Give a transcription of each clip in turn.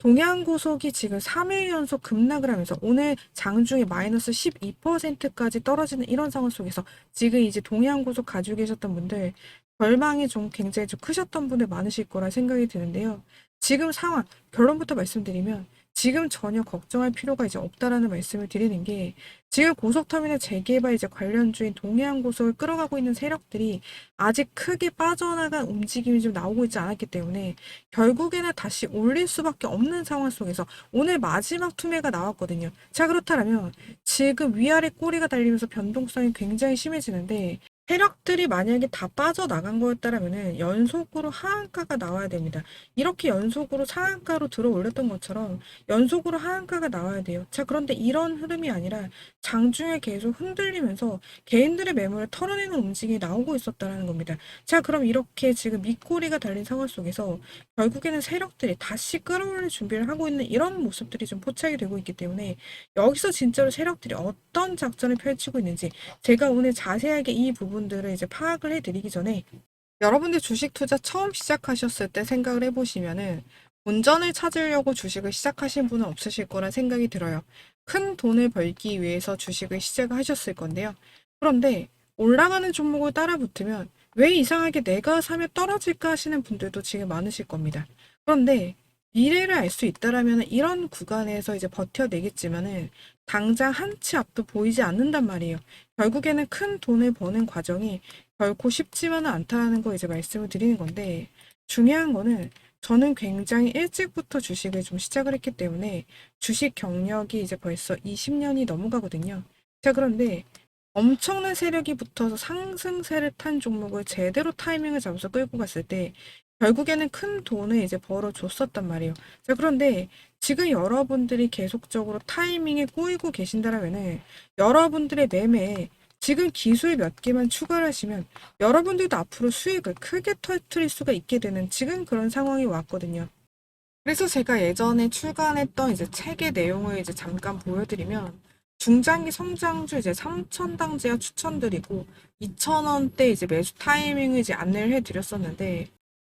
동양고속이 지금 3일 연속 급락을 하면서 오늘 장중에 마이너스 12%까지 떨어지는 이런 상황 속에서 지금 이제 동양고속 가지고 계셨던 분들 절망이 좀 굉장히 좀 크셨던 분들 많으실 거라 생각이 드는데요. 지금 상황, 결론부터 말씀드리면 지금 전혀 걱정할 필요가 이제 없다라는 말씀을 드리는 게 지금 고속터미널 재개발 이제 관련주인 동해안고속을 끌어가고 있는 세력들이 아직 크게 빠져나간 움직임이 좀 나오고 있지 않았기 때문에 결국에는 다시 올릴 수밖에 없는 상황 속에서 오늘 마지막 투매가 나왔거든요. 자, 그렇다면 지금 위아래 꼬리가 달리면서 변동성이 굉장히 심해지는데 세력들이 만약에 다 빠져나간 거였다라면은 연속으로 하한가가 나와야 됩니다. 이렇게 연속으로 상한가로 들어 올렸던 것처럼 연속으로 하한가가 나와야 돼요. 자, 그런데 이런 흐름이 아니라 장중에 계속 흔들리면서 개인들의 매물을 털어내는 움직임이 나오고 있었다는 겁니다. 자, 그럼 이렇게 지금 밑꼬리가 달린 상황 속에서 결국에는 세력들이 다시 끌어올릴 준비를 하고 있는 이런 모습들이 좀 포착이 되고 있기 때문에 여기서 진짜로 세력들이 어떤 작전을 펼치고 있는지 제가 오늘 자세하게 이 부분 들을 이제 파악을 해드리기 전에 여러분들 주식 투자 처음 시작하셨을 때 생각을 해보시면은 본전을 찾으려고 주식을 시작하신 분은 없으실 거란 생각이 들어요. 큰 돈을 벌기 위해서 주식을 시작하셨을 건데요. 그런데 올라가는 종목을 따라 붙으면 왜 이상하게 내가 사면 떨어질까 하시는 분들도 지금 많으실 겁니다. 그런데 미래를 알 수 있다라면 이런 구간에서 이제 버텨내겠지만은 당장 한 치 앞도 보이지 않는단 말이에요. 결국에는 큰 돈을 버는 과정이 결코 쉽지만은 않다라는 거 이제 말씀을 드리는 건데 중요한 거는 저는 굉장히 일찍부터 주식을 좀 시작을 했기 때문에 주식 경력이 이제 벌써 20년이 넘어가거든요. 자, 그런데 엄청난 세력이 붙어서 상승세를 탄 종목을 제대로 타이밍을 잡아서 끌고 갔을 때 결국에는 큰 돈을 이제 벌어줬었단 말이에요. 자, 그런데 지금 여러분들이 계속적으로 타이밍에 꼬이고 계신다라면은 여러분들의 매매에 지금 기술 몇 개만 추가를 하시면 여러분들도 앞으로 수익을 크게 터뜨릴 수가 있게 되는 지금 그런 상황이 왔거든요. 그래서 제가 예전에 출간했던 이제 책의 내용을 이제 잠깐 보여드리면 중장기 성장주 이제 3천당 제약 추천드리고 2,000원대 이제 매수 타이밍을 이제 안내를 해드렸었는데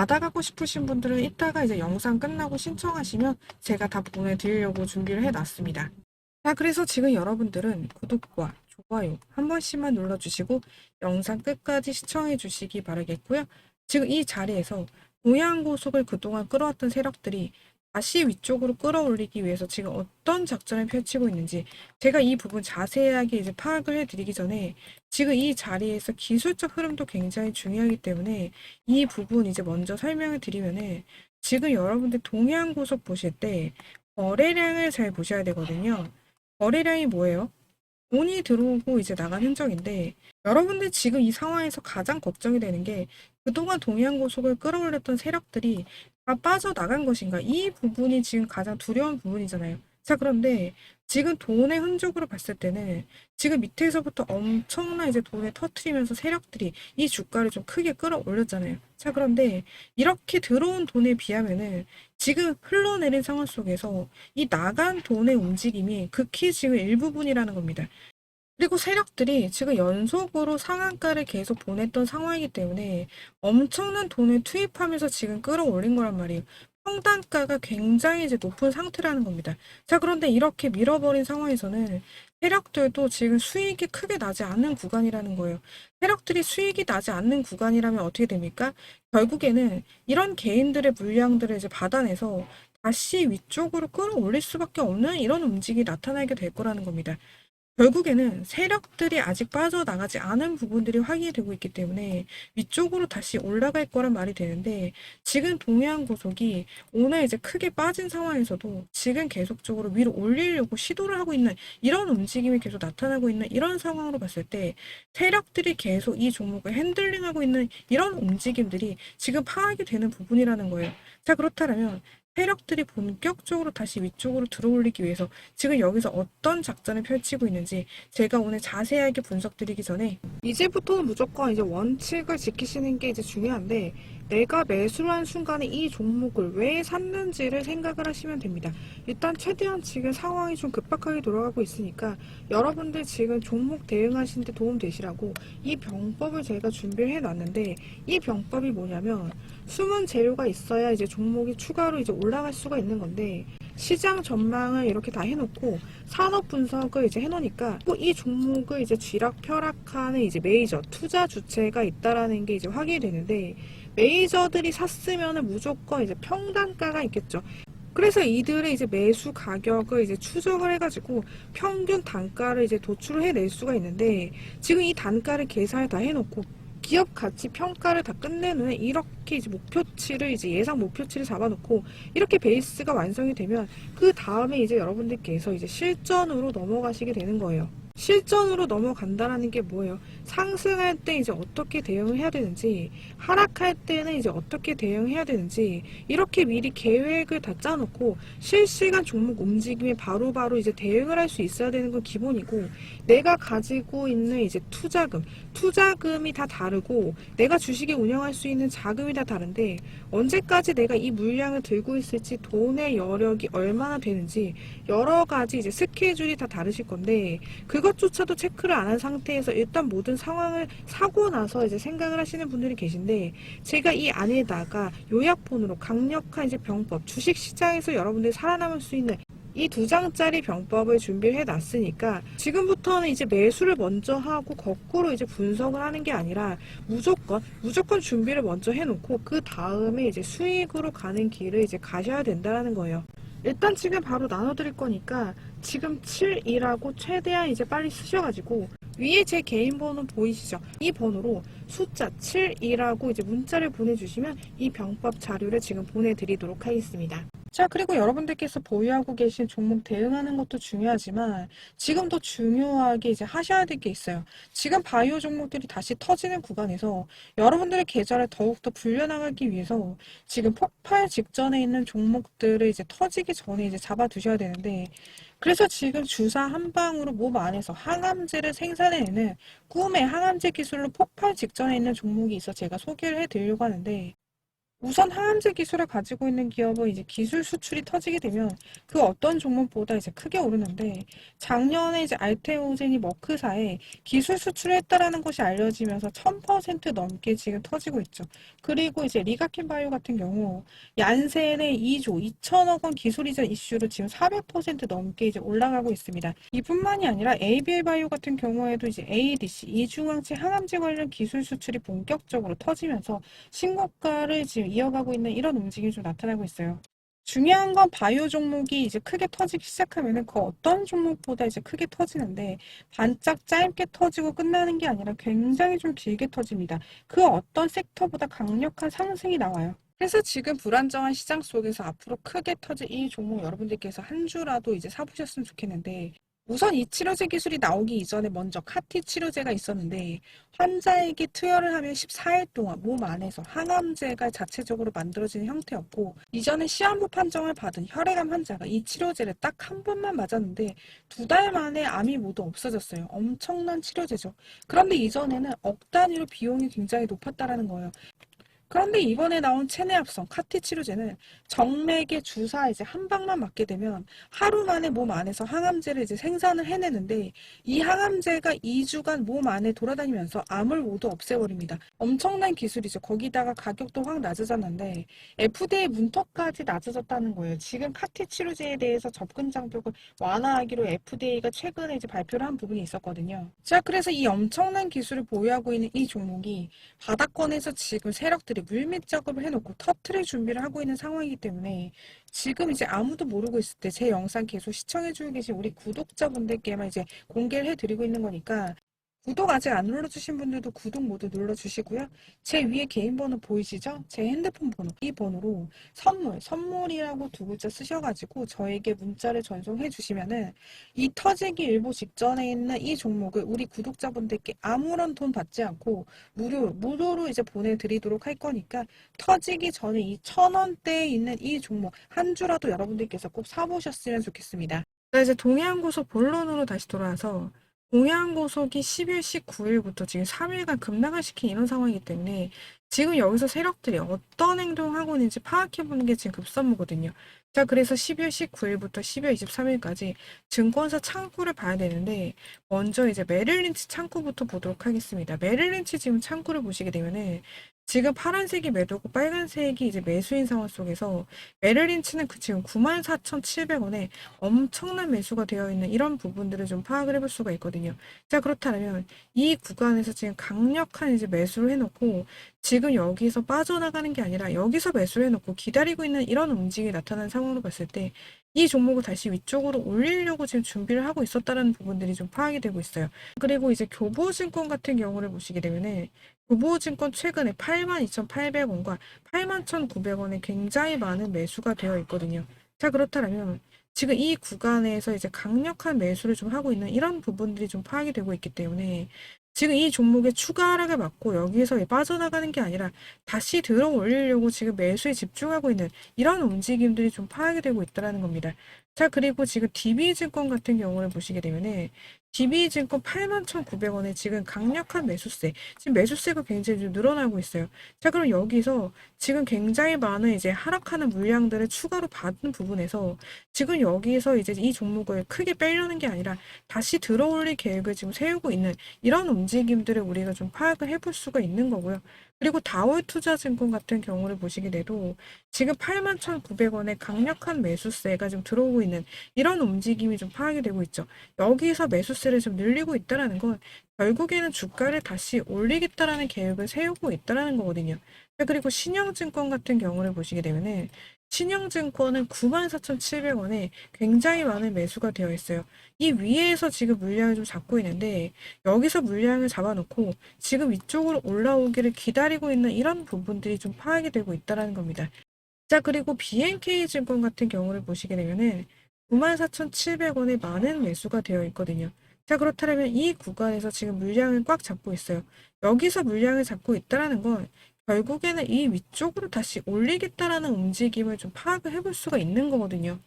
받아가고 싶으신 분들은 이따가 이제 영상 끝나고 신청하시면 제가 다 보내드리려고 준비를 해놨습니다. 자, 그래서 지금 여러분들은 구독과 좋아요 한 번씩만 눌러주시고 영상 끝까지 시청해 주시기 바라겠고요. 지금 이 자리에서 동양고속을 그동안 끌어왔던 세력들이 다시 위쪽으로 끌어올리기 위해서 지금 어떤 작전을 펼치고 있는지 제가 이 부분 자세하게 이제 파악을 해드리기 전에 지금 이 자리에서 기술적 흐름도 굉장히 중요하기 때문에 이 부분 이제 먼저 설명을 드리면은 지금 여러분들 동해안고속 보실 때 거래량을 잘 보셔야 되거든요. 거래량이 뭐예요? 돈이 들어오고 이제 나간 흔적인데 여러분들 지금 이 상황에서 가장 걱정이 되는 게 그동안 동해안고속을 끌어올렸던 세력들이 다 빠져나간 것인가? 이 부분이 지금 가장 두려운 부분이잖아요. 자, 그런데 지금 돈의 흔적으로 봤을 때는 지금 밑에서부터 엄청난 이제 돈을 터트리면서 세력들이 이 주가를 좀 크게 끌어올렸잖아요. 자, 그런데 이렇게 들어온 돈에 비하면은 지금 흘러내린 상황 속에서 이 나간 돈의 움직임이 극히 지금 일부분이라는 겁니다. 그리고 세력들이 지금 연속으로 상한가를 계속 보냈던 상황이기 때문에 엄청난 돈을 투입하면서 지금 끌어올린 거란 말이에요. 평단가가 굉장히 이제 높은 상태라는 겁니다. 자, 그런데 이렇게 밀어버린 상황에서는 세력들도 지금 수익이 크게 나지 않는 구간이라는 거예요. 세력들이 수익이 나지 않는 구간이라면 어떻게 됩니까? 결국에는 이런 개인들의 물량들을 이제 받아내서 다시 위쪽으로 끌어올릴 수밖에 없는 이런 움직임이 나타나게 될 거라는 겁니다. 결국에는 세력들이 아직 빠져나가지 않은 부분들이 확인이 되고 있기 때문에 위쪽으로 다시 올라갈 거란 말이 되는데 지금 동해안 고속이 오늘 이제 크게 빠진 상황에서도 지금 계속적으로 위로 올리려고 시도를 하고 있는 이런 움직임이 계속 나타나고 있는 이런 상황으로 봤을 때 세력들이 계속 이 종목을 핸들링하고 있는 이런 움직임들이 지금 파악이 되는 부분이라는 거예요. 자, 그렇다면 세력들이 본격적으로 다시 위쪽으로 들어올리기 위해서 지금 여기서 어떤 작전을 펼치고 있는지 제가 오늘 자세하게 분석드리기 전에 이제부터는 무조건 이제 원칙을 지키시는 게 이제 중요한데 내가 매수를 한 순간에 이 종목을 왜 샀는지를 생각을 하시면 됩니다. 일단 최대한 지금 상황이 좀 급박하게 돌아가고 있으니까 여러분들 지금 종목 대응하시는 데 도움 되시라고 이 병법을 제가 준비를 해놨는데 이 병법이 뭐냐면 숨은 재료가 있어야 이제 종목이 추가로 이제 올라 갈 수가 있는 건데 시장 전망을 이렇게 다 해놓고 산업 분석을 이제 해놓으니까 또이 종목을 이제 쥐락펴락하는 이제 메이저 투자 주체가 있다라는 게 이제 확인이 되는데 메이저들이 샀으면은 무조건 이제 평단가가 있겠죠. 그래서 이들의 이제 매수 가격을 이제 추적을 해가지고 평균 단가를 이제 도출을 해낼 수가 있는데 지금 이 단가를 계산을 다 해놓고 기업 가치 평가를 다 끝낸 후에 이렇게 이제 목표치를 이제 예상 목표치를 잡아놓고 이렇게 베이스가 완성이 되면 그 다음에 이제 여러분들께서 이제 실전으로 넘어가시게 되는 거예요. 실전으로 넘어간다라는 게 뭐예요? 상승할 때 이제 어떻게 대응을 해야 되는지, 하락할 때는 이제 어떻게 대응해야 되는지, 이렇게 미리 계획을 다 짜놓고 실시간 종목 움직임에 바로 바로 이제 대응을 할 수 있어야 되는 건 기본이고, 내가 가지고 있는 이제 투자금, 투자금이 다 다르고, 내가 주식에 운영할 수 있는 자금이 다 다른데, 언제까지 내가 이 물량을 들고 있을지, 돈의 여력이 얼마나 되는지, 여러 가지 이제 스케줄이 다 다르실 건데, 그 것조차도 체크를 안 한 상태에서 일단 모든 상황을 사고 나서 이제 생각을 하시는 분들이 계신데 제가 이 안에다가 요약본으로 강력한 이제 병법 주식 시장에서 여러분들이 살아남을 수 있는 이두 장짜리 병법을 준비를 해 놨으니까 지금부터는 이제 매수를 먼저 하고 거꾸로 이제 분석을 하는 게 아니라 무조건 무조건 준비를 먼저 해 놓고 그 다음에 이제 수익으로 가는 길을 이제 가셔야 된다라는 거예요. 일단 지금 바로 나눠드릴 거니까 지금 7이라고 최대한 이제 빨리 쓰셔가지고 위에 제 개인 번호 보이시죠? 이 번호로 숫자 7이라고 이제 문자를 보내주시면 이 병법 자료를 지금 보내드리도록 하겠습니다. 자, 그리고 여러분들께서 보유하고 계신 종목 대응하는 것도 중요하지만 지금 더 중요하게 이제 하셔야 될 게 있어요. 지금 바이오 종목들이 다시 터지는 구간에서 여러분들의 계좌를 더욱더 불려나가기 위해서 지금 폭발 직전에 있는 종목들을 이제 터지기 전에 이제 잡아두셔야 되는데 그래서 지금 주사 한 방으로 몸 안에서 항암제를 생산해내는 꿈의 항암제 기술로 폭발 직전에 있는 종목이 있어 제가 소개를 해드리려고 하는데 우선 항암제 기술을 가지고 있는 기업은 이제 기술 수출이 터지게 되면 그 어떤 종목보다 이제 크게 오르는데 작년에 이제 알테오젠이 머크사에 기술 수출을 했다라는 것이 알려지면서 1000% 넘게 지금 터지고 있죠. 그리고 이제 리가킨 바이오 같은 경우 얀센의 2조 2천억 원 기술 이전 이슈로 지금 400% 넘게 이제 올라가고 있습니다. 이뿐만이 아니라 ABL 바이오 같은 경우에도 이제 ADC 이중항체 항암제 관련 기술 수출이 본격적으로 터지면서 신고가를 지금 이어가고 있는 이런 움직임이 좀 나타나고 있어요. 중요한 건 바이오 종목이 이제 크게 터지기 시작하면은 그 어떤 종목보다 이제 크게 터지는데 반짝 짧게 터지고 끝나는 게 아니라 굉장히 좀 길게 터집니다. 그 어떤 섹터보다 강력한 상승이 나와요. 그래서 지금 불안정한 시장 속에서 앞으로 크게 터질 이 종목 여러분들께서 한 주라도 이제 사보셨으면 좋겠는데 우선 이 치료제 기술이 나오기 이전에 먼저 카티 치료제가 있었는데 환자에게 투여를 하면 14일 동안 몸 안에서 항암제가 자체적으로 만들어지는 형태였고 이전에 시한부 판정을 받은 혈액암 환자가 이 치료제를 딱 한 번만 맞았는데 두 달 만에 암이 모두 없어졌어요. 엄청난 치료제죠. 그런데 이전에는 억 단위로 비용이 굉장히 높았다라는 거예요. 그런데 이번에 나온 체내합성 카티 치료제는 정맥에 주사 이제 한 방만 맞게 되면 하루 만에 몸 안에서 항암제를 이제 생산을 해내는데 이 항암제가 2주간 몸 안에 돌아다니면서 암을 모두 없애버립니다. 엄청난 기술이죠. 거기다가 가격도 확 낮아졌는데 FDA 문턱까지 낮아졌다는 거예요. 지금 카티 치료제에 대해서 접근 장벽을 완화하기로 FDA가 최근에 이제 발표를 한 부분이 있었거든요. 자, 그래서 이 엄청난 기술을 보유하고 있는 이 종목이 바닥권에서 지금 세력들이 물밑 작업을 해놓고 터트릴 준비를 하고 있는 상황이기 때문에 지금 이제 아무도 모르고 있을 때 제 영상 계속 시청해주고 계신 우리 구독자분들께만 이제 공개를 해드리고 있는 거니까 구독 아직 안 눌러주신 분들도 구독 모두 눌러주시고요. 제 위에 개인 번호 보이시죠? 제 핸드폰 번호, 이 번호로 선물, 선물이라고 두 글자 쓰셔가지고 저에게 문자를 전송해 주시면은 이 터지기 일보 직전에 있는 이 종목을 우리 구독자분들께 아무런 돈 받지 않고 무료, 무료로 이제 보내드리도록 할 거니까 터지기 전에 이 천 원대에 있는 이 종목 한 주라도 여러분들께서 꼭 사보셨으면 좋겠습니다. 자, 이제 동해안고속 본론으로 다시 돌아와서 동해안고속이 10일, 19일부터 지금 3일간 급락을 시킨 이런 상황이기 때문에 지금 여기서 세력들이 어떤 행동을 하고 있는지 파악해보는 게 지금 급선무거든요. 자, 그래서 10일, 19일부터 10일 23일까지 증권사 창구를 봐야 되는데 먼저 이제 메릴린치 창구부터 보도록 하겠습니다. 메릴린치 지금 창구를 보시게 되면은 지금 파란색이 매도고 빨간색이 이제 매수인 상황 속에서 메릴린치는 그 지금 94,700원에 엄청난 매수가 되어 있는 이런 부분들을 좀 파악을 해볼 수가 있거든요. 자, 그렇다면 이 구간에서 지금 강력한 이제 매수를 해놓고 지금 여기서 빠져나가는 게 아니라 여기서 매수를 해놓고 기다리고 있는 이런 움직임이 나타난 상황으로 봤을 때 이 종목을 다시 위쪽으로 올리려고 지금 준비를 하고 있었다는 부분들이 좀 파악이 되고 있어요. 그리고 이제 교보증권 같은 경우를 보시게 되면은 교보증권 최근에 82,800원과 81,900원에 굉장히 많은 매수가 되어 있거든요. 자, 그렇다면 지금 이 구간에서 이제 강력한 매수를 좀 하고 있는 이런 부분들이 좀 파악이 되고 있기 때문에 지금 이 종목의 추가 하락을 맞고 여기서 빠져나가는 게 아니라 다시 들어 올리려고 지금 매수에 집중하고 있는 이런 움직임들이 좀 파악이 되고 있다는 겁니다. 자, 그리고 지금 DB증권 같은 경우를 보시게 되면은 DB증권 81,900원에 지금 강력한 매수세, 지금 매수세가 굉장히 좀 늘어나고 있어요. 자, 그럼 여기서 지금 굉장히 많은 이제 하락하는 물량들을 추가로 받은 부분에서 지금 여기서 이제 이 종목을 크게 빼려는 게 아니라 다시 들어 올릴 계획을 지금 세우고 있는 이런 움직임들을 우리가 좀 파악을 해볼 수가 있는 거고요. 그리고 다올투자증권 같은 경우를 보시게 돼도 지금 81,900원에 강력한 매수세가 좀 들어오고 있는 이런 움직임이 좀 파악이 되고 있죠. 여기서 매수세를 좀 늘리고 있다라는 건 결국에는 주가를 다시 올리겠다라는 계획을 세우고 있다라는 거거든요. 자, 그리고 신영증권 같은 경우를 보시게 되면은 신영증권은 94,700원에 굉장히 많은 매수가 되어 있어요. 이 위에서 지금 물량을 좀 잡고 있는데 여기서 물량을 잡아놓고 지금 위쪽으로 올라오기를 기다리고 있는 이런 부분들이 좀 파악이 되고 있다는 겁니다. 자, 그리고 BNK 증권 같은 경우를 보시게 되면은 94,700원에 많은 매수가 되어 있거든요. 자, 그렇다면 이 구간에서 지금 물량을 꽉 잡고 있어요. 여기서 물량을 잡고 있다라는 건 결국에는 이 위쪽으로 다시 올리겠다라는 움직임을 좀 파악을 해볼 수가 있는 거거든요.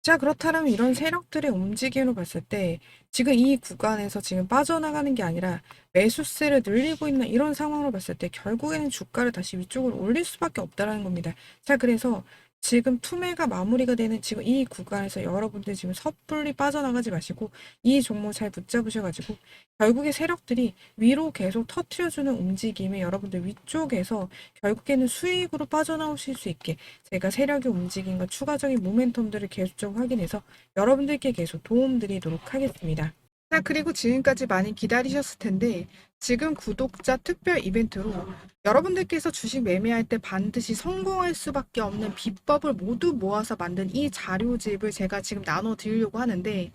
자, 그렇다면 이런 세력들의 움직임을 봤을 때 지금 이 구간에서 지금 빠져나가는 게 아니라 매수세를 늘리고 있는 이런 상황으로 봤을 때 결국에는 주가를 다시 위쪽으로 올릴 수밖에 없다라는 겁니다. 자, 그래서 지금 투매가 마무리가 되는 지금 이 구간에서 여러분들 지금 섣불리 빠져나가지 마시고 이 종목 잘 붙잡으셔가지고 결국에 세력들이 위로 계속 터트려주는 움직임에 여러분들 위쪽에서 결국에는 수익으로 빠져나오실 수 있게 제가 세력의 움직임과 추가적인 모멘텀들을 계속적으로 확인해서 여러분들께 계속 도움드리도록 하겠습니다. 자, 그리고 지금까지 많이 기다리셨을 텐데 지금 구독자 특별 이벤트로 여러분들께서 주식 매매할 때 반드시 성공할 수밖에 없는 비법을 모두 모아서 만든 이 자료집을 제가 지금 나눠 드리려고 하는데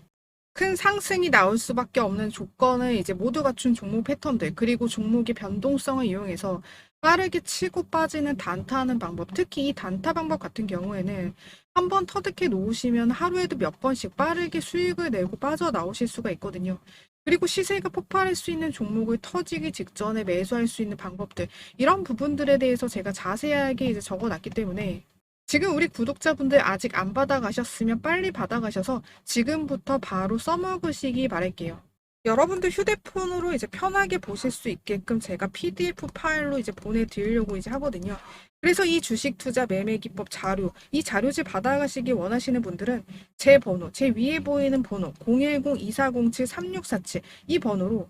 큰 상승이 나올 수밖에 없는 조건을 이제 모두 갖춘 종목 패턴들 그리고 종목의 변동성을 이용해서 빠르게 치고 빠지는 단타하는 방법 특히 이 단타 방법 같은 경우에는 한 번 터득해 놓으시면 하루에도 몇 번씩 빠르게 수익을 내고 빠져나오실 수가 있거든요. 그리고 시세가 폭발할 수 있는 종목을 터지기 직전에 매수할 수 있는 방법들, 이런 부분들에 대해서 제가 자세하게 이제 적어 놨기 때문에 지금 우리 구독자분들 아직 안 받아가셨으면 빨리 받아가셔서 지금부터 바로 써먹으시기 바랄게요. 여러분들 휴대폰으로 이제 편하게 보실 수 있게끔 제가 PDF 파일로 이제 보내드리려고 이제 하거든요. 그래서 이 주식 투자 매매 기법 자료, 이 자료집 받아가시기 원하시는 분들은 제 번호, 제 위에 보이는 번호 010-2407-3647 이 번호로